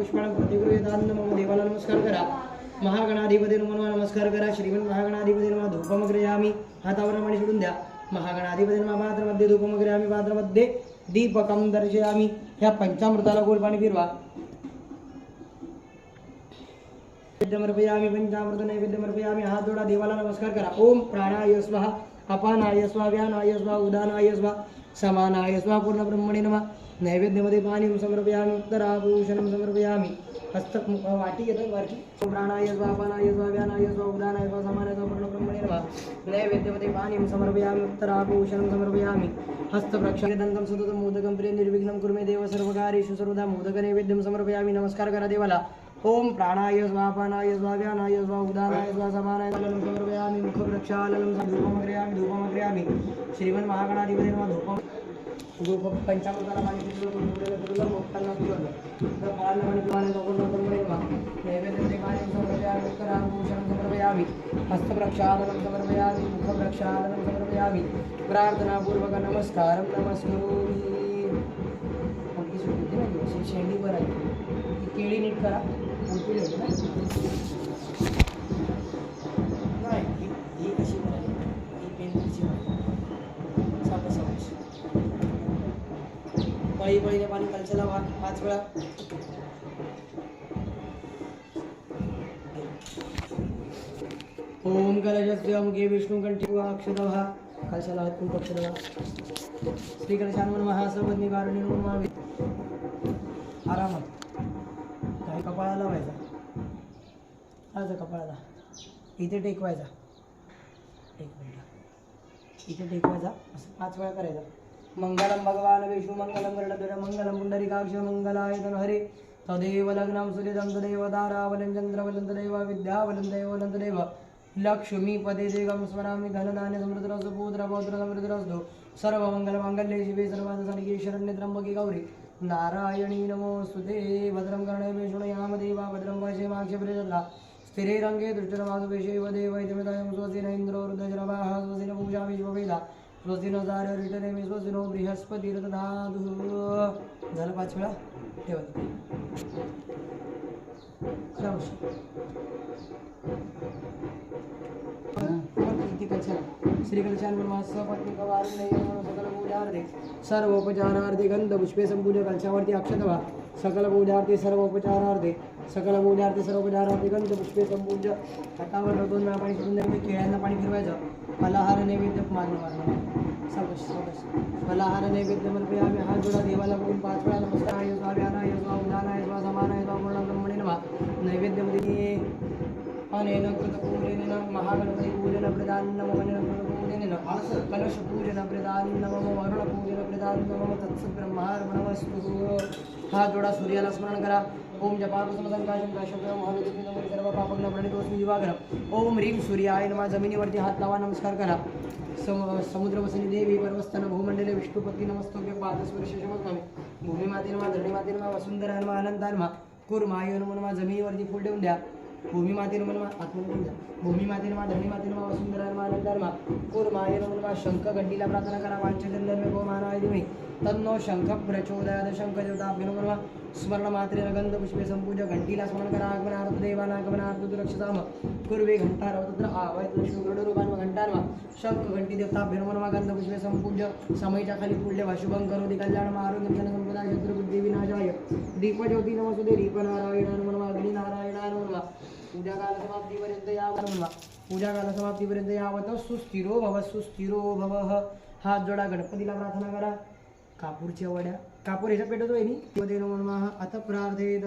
पुष्पाणं प्रतिगृह्यतान्न मम देवाला नमस्कार करा. महागणाधिपती नमः नमस्कार करा. श्रीमंत महागणाधिपती नमः धूपम गृहामी हातावर पाणी सोडून द्या. महागणाधिपती नमः पात्रमध्ये धूपम गृहामी पात्रमध्ये दीपकम दर्शयामी. ह्या पंचामृताला गोल पाणी फिरवा. नैवेद्यमर्पयामि पंचामृत नैवेद्यमर्पयामि. हात जोडा देवाला नमस्कार करा. ओम प्राणाय स्वाहा अपानाय स्वाहा व्यानाय स्वाहा उदानाय स्वाहा समानाय स्वाहा पूर्ण ब्रह्मणे नमः. नैवेद्यमध्ये पाणी समर्पयामि उत्तराभूषणं समर्पयामि। हस्तक वाटी येतं वरची प्राणाय स्वापानाय स्वाव्यानाय स्वाहा व्यानाय उदानाय समानाय स्वाहा पूर्ण नैवेद्यमध्ये पाणी समर्पयामि उत्तराभूषणं समर्पयामि। हस्तप्रक्षदन्तं सततं मोदकं प्रिय निर्विघ्नं कुर्मे देव सर्वकारेषु सर्वदा मोदकनैवेद्यं समर्पयामि। नमस्कार करा देवाला। ओम प्राणाय स्वापानाय स्वाव्यानाय स्वा उदानाय स्वा समानाय ललं समर्पयामि मुखवृक्षालनं धूपमग्रयामि धूपमग्रयामि। श्रीमन् महागणाधिपती नमः धूपम् धूप पंचामृताला पाणी पितलं कुंडलेलं पितलं मोठ्यांना पिवलं तर फळांना पाणी पिवाने नको नको नमः नैवेद्यते पाणी समर्पयामि उत्तराभूषणं समर्पयामि हस्तप्रक्षालनं प्रार्थनापूर्वक नमस्कारं नमस्करोमि आपली सुट्टी नाही अशी शेंडीवर आहे. ती केळी नीट करा मोठी होते ना नाही ही ही कशी करायची ही पेंडीची सापस सापस पळी पळीने पाणी कलशाला वा पाच वेळा. ओम गे मुखे विष्णुकंठी वा अक्षरभा कलशाला हात कुंभ अक्षरभा श्री कलशान्वन महासवज्ञ कारुणी महावीर आरामात. काही कपाळाला लावायचा. आज कपाळाला इथे टेकवायचा. एक मिनिट. इथे टेकवायचा. असं पाच वेळा करायचा. मंगलम भगवान विष्णू मंगलम गरुडध्वज मंगलम पुंडरीकाक्ष मंगलाय हरे। तदेव लग्नं सुरिदं तदेव दारावलं चन्द्रवलं तदेव विद्यावलं देवलं तदेव लक्ष्मीपदे देवं स्मरामि धनधान्य समृद्धरस्तु पूत्रपौत्र समृद्धरस्तु। सर्वमङ्गलमाङ्गल्ये शिवे सर्वादसनिके शरण्ये त्र्यम्बके गौरी। नारायणी नमोस्तुते भद्रं कर्णे शृणयाम देवा भद्रं वशेमाक्षप्रियदला स्थिरे रङ्गे दृष्टरमाधुवेशेव देव इति मृतायं स्वस्ति न इन्द्रो रुद्रजरवाः स्वस्ति न पूजा विश्ववेदा स्वस्ति न दार रिटनेमि स्वस्ति नो बृहस्पतिर्दधातु झालं पाच वेळा? ठेवा. खरा श्रीकलशान्वर्मासपत्निकवारुण्यमनोसकलपूजार्थे सर्वोपचारार्थे गंधपुष्पे संपूज्य कलशावरती अक्षतवा सकल पूजार्थे सर्वोपचारार्थे सकल पूजार्थे सर्वोपचारार्थे गंधपुष्पे संपूज्य हातावर दोन वेळा पाणी सोडून द्यायचं केळ्यांना पाणी फिरवायचं. फलाहार नैवेद्य मागणं मागणं. सावकाश सावकाश फलाहार नैवेद्य म्हणते आम्ही हात जोडा देवाला बघून पाच वेळा नमस्कार. स्वा व्यानाय स्वा उदानाय स्वा समानाय स्वा पूर्ण ब्रह्मणे नमः. नैवेद्यमध्ये अनेन कृतपूजनेन महागणपति पूजन प्रदानं मनेन कृतपूजनेन कलश पूजन प्रदानं मम वरुण पूजन प्रदानं मम तत्सब्रह्मार्पणमस्तु हा जोडा सूर्याला स्मरण करा. ओम जपाकुसुमसंकाशं काशव्यं महाविद्युतं सर्व पापग्न प्रणितोस्मि दिवाकरम् ओम रीम सूर्याय नमा. जमिनीवरती हात लावा नमस्कार करा. सम समुद्रवसनी देवी पर्वस्थान भूमंडले विष्णुपती नमस्तोभ्य पादस्पर्श शमस्कामी भूमिमाते नमः धरणीमाते नमः वसुंधरा नमः अनंता नमः कुर्माय नमा. जमिनीवरती फुल ठेवून द्या. भूमी माते नमः आत्मनिर्भर द्या. भूमी माते धनी धरणी वसुंधरा नमः कुर्माय नमः शंख घंटीला प्रार्थना करा. वांचंदर्मे गो मानाय दिमे तन्नो शंख प्रचोदयाद शंख देवता नमः नमः. स्मरण मात्रे गंध पुष्पे संपूज घंटीला स्मरण करा. आगमनार्थ देवानागमनार्थ दुरक्षताम. पूर्वे घंटारव तत्र आवय लक्ष्मी गरुडरूपान घंटार्वा शंख घंटी देवता नमः नमः. गंध पुष्पे संपूज्य. समयच्या खाली पुढले वाशुभं करोति. कल्याणम आरोग्यं धन संपदा शत्रुबुद्धी विनाशाय. दीपज्योती नमसुदे दीपनारायण नमः नमः पूजा नमः समाप्तीपर्यंत समाप्तीपर्यंत यावत सुस्थिरो भव सुस्थिरो भव. हात जोडा गणपतीला प्रार्थना करा. कापूरच्या वड्या. कापूर याच्या पेटवतो आहे नी नमः अथ प्रार्थेत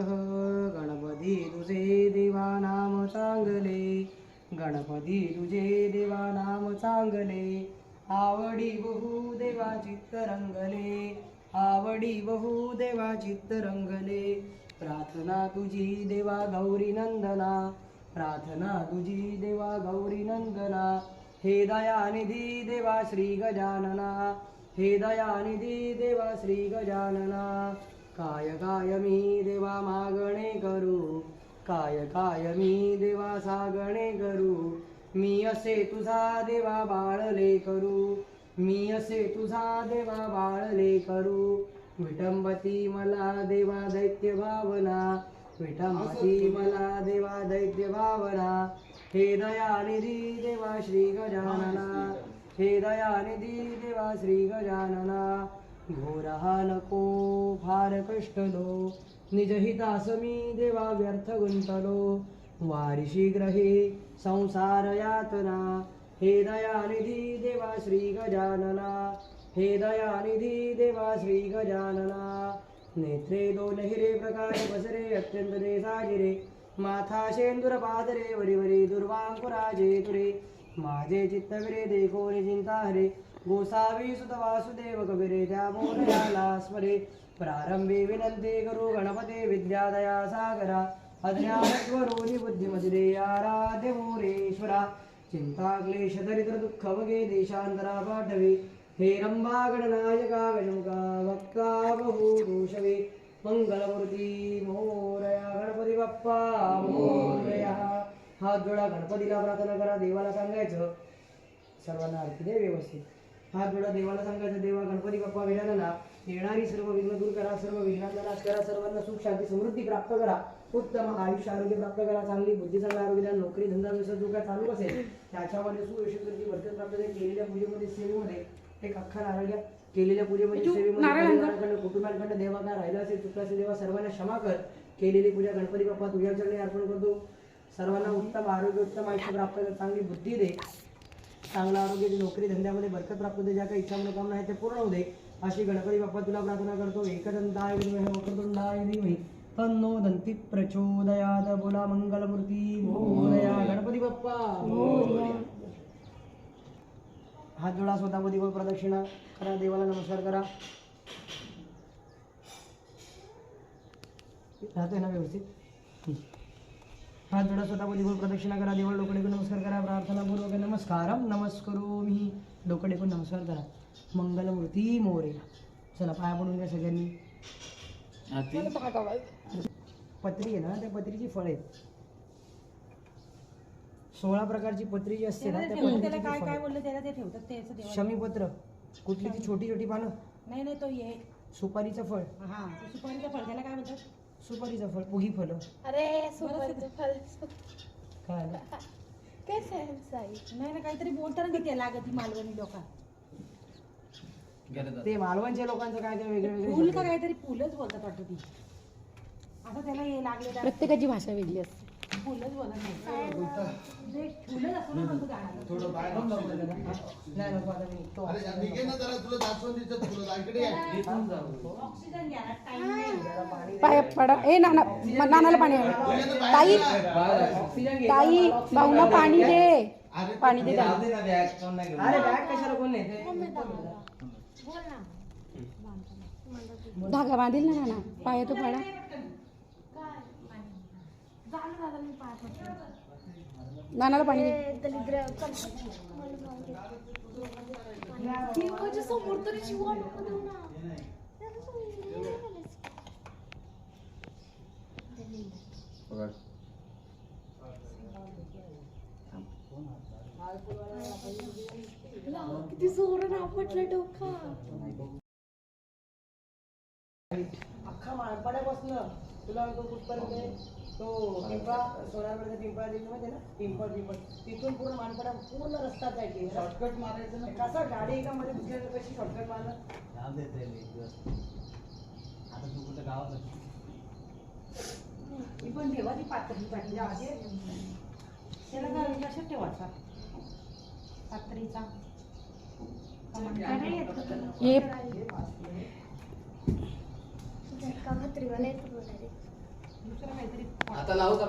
गणपती तुझे देवा नाम चांगले. गणपती तुझे देवा नाम चांगले. आवडी बहु देवा चित्त रंगले आवडी बहु देवा चित्त रंगले प्रार्थना तुझी देवा गौरी नंदना. प्रार्थना तुझी देवा गौरी नंदना. हे दयानिधी देवा श्री गजानना. हे दयानिधी देवा श्री गजानना. काय काय मी देवा मागणे करू? काय काय मी देवा सागणे करू? मी असे तुझा देवा बाळले करू. मी असे तुझा देवा बाळले करू. विटंबती मला देवा दैत्य भावना. विठंबाची मला देवा दैत्य भावना. हे दयानिधी देवा श्री गजानना. हे दयानिधी देवा श्री गजानना. घोर हा नको फार कष्टलो निज हितासमी देवा व्यर्थ गुंतलो. वारिशी ग्रहे संसार यातना. हे दयानिधी देवा श्री गजानना. हे दयानिधी देवा श्री गजानना. नेत्रे दोन हिरे प्रकाश बसरे अत्यंत देसाजिरे माथा शेंदुर पादरे वरिवरी दुर्वांकुराजे तुरे. माझे चित्तविरे देखो चिंता हरे. गोसावी सुत वासुदेव कविरे त्या मोरयाला स्मरे. प्रारंभी विनंती करू गणपते विद्यादया सागरा. अज्ञानस्वरूनी बुद्धिमतिरे आराध्य मोरेश्वरा. चिंता क्लेश दरिद्र दुःख वगे देशांतरा पाठवे. हे रंबा गणनायका गजमुखा वक्ता बहुदोषवे मंगलमूर्ती मोरया गणपती बाप्पा मोरया हात जोडा गणपतीला प्रार्थना करा देवाला सांगायचं. सर्वांना आरती दे व्यवस्थित. हात जोडा देवाला सांगायचं देवा गणपती बाप्पा विनाला येणारी सर्व विघ्न दूर करा सर्व विघ्नांना नाश करा सर्वांना सुख शांती समृद्धी प्राप्त करा. उत्तम आयुष्य आरोग्य प्राप्त करा चांगली बुद्धी चांगला आरोग्य द्या नोकरी धंदा व्यवसाय जो काय चालू असेल. त्याच्यामध्ये सुयशस्वी वर्तन प्राप्त केलेल्या पूजेमध्ये सेवेमध्ये एक अख्खा नारळ घ्या केलेल्या पूजेमध्ये सेवेमध्ये परिवाराकडनं, कुटुंबाकडनं देवा काय राहिलं असेल चुकलं असेल देवा सर्वांना क्षमा कर. केलेली पूजा गणपती बाप्पा तुझ्या चरणी अर्पण करतो. सर्वांना उत्तम आरोग्य उत्तम आयुष्य प्राप्त कर चांगली बुद्धी दे. चांगलं आरोग्याची नोकरी धंद्यामध्ये बरकत प्राप्त होते ज्या काही इच्छा मनोकामना आहे ते पूर्ण होऊ दे. अशी गणपती बाप्पा तुला प्रार्थना करतो. एकदंताय वक्रतुंडाय धीमहि तन्नो दंती प्रचोदयात बोला मंगलमूर्ती मोरया गणपती बाप्पा. हात जोडा स्वतःमध्ये गोल प्रदक्षिणा करा देवाला नमस्कार करा. राहतोय ना व्यवस्थित. हात जोडा स्वतःमध्ये गोल प्रदक्षिणा करा देवाला डोकडे नमस्कार करा प्रार्थना पूर्वक नमस्कारम नमस्करो मी. डोकडे नमस्कार करा. मंगलमूर्ती मोरे. चला पाया पडून घ्या सगळ्यांनी. पत्री आहे ना त्या पत्रीची फळ आहेत. सोळा प्रकारची पत्री जी असते ना त्या त्याला काय. काय बोललं त्याला? ते ठेवतात ते असं देवाला. शमीपत्र कुठली ती छोटी छोटी पानं? नाही नाही तो ये सुपारीचं फळ. हा ते सुपारीचं फळ. त्याला काय म्हणतात? सुपारीचं फळ पुगी फळं. अरे सुपारीचं फळ काय आलं? काय सेन्स आहे नाही ना काहीतरी बोलताना त्याला लागत ती मालवणी लोक. ते मालवणच्या लोकांचं काय काय वेगळे फुल का. काहीतरी फुलच बोलतात वाटतं ती. आता त्याला हे लागले प्रत्येकाची भाषा वेगळी असते. फुलच बोलत नाही जे नाही नको आता मी निघतो. ना टाइम नाही जरा पाणी पाय पडा ए नाना म- नानाला पाणी हवं. ताई ऑक्सिजन घे. ताई मला ऑक्सिजन भाऊला पाणी दे पाणी दे अरे बॅग कशाला कोण धागा बांधील ना नाना पाय तो पडा नानाला पाणी किती जोरानं आपटलं डोका. अख्खा माळपाड्यापासून तुला तो कुठपर्यंत आहे? तो पिंपळा सोनारकडचा पिंपळा दिली माहिती आहे ना? पिंपळ पिंपळ. तिथून पूर्ण मानपाडा पूर्ण रस्ता जायचे शॉर्टकट मारायचं ना? कसा गाडी एका मध्ये घुसल्यानंतर कशी शॉर्टकट मारलं? ती पण ठेवा ती पातळी पाहिजे असे त्याला काय लक्षात ठेवायचा पातळीचा? ये. आता लावू का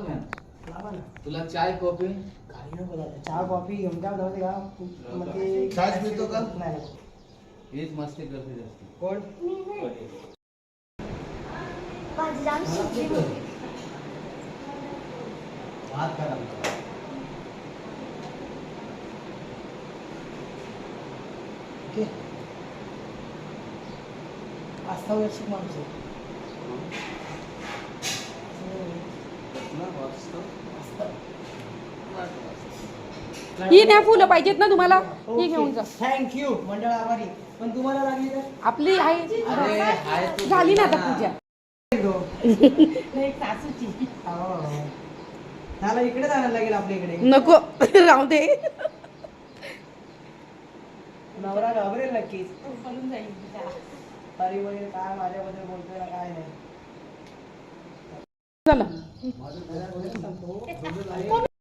लावा ना. तुला चाय कॉफी? काही नको दादा चहा कॉफी घेऊन जाऊ दे का? मग ते चहाच पितो का? नाही. हीच मस्ती करते जास्त. कोण? मी नाही माझी जाम शिकली होती. भात करा ओके. आस्था वर्षिक माणूस आहे. ही न्या फुलं पाहिजेत ना तुम्हाला. ही घेऊन जा. थँक्यू मंडळ आभारी. पण तुम्हाला लागली तर? आपली आहे. झाली ना आता पूजा. नाही, सासूची. हो. त्याला इकडे जायला लागेल आपल्या इकडे. नको राहू दे. नवरा घाबरेल नक्कीच. पळून जाईल. बिचारा. तरी वगैरे काय माझ्याबद्दल बोलतोय ना काय नाही. चला.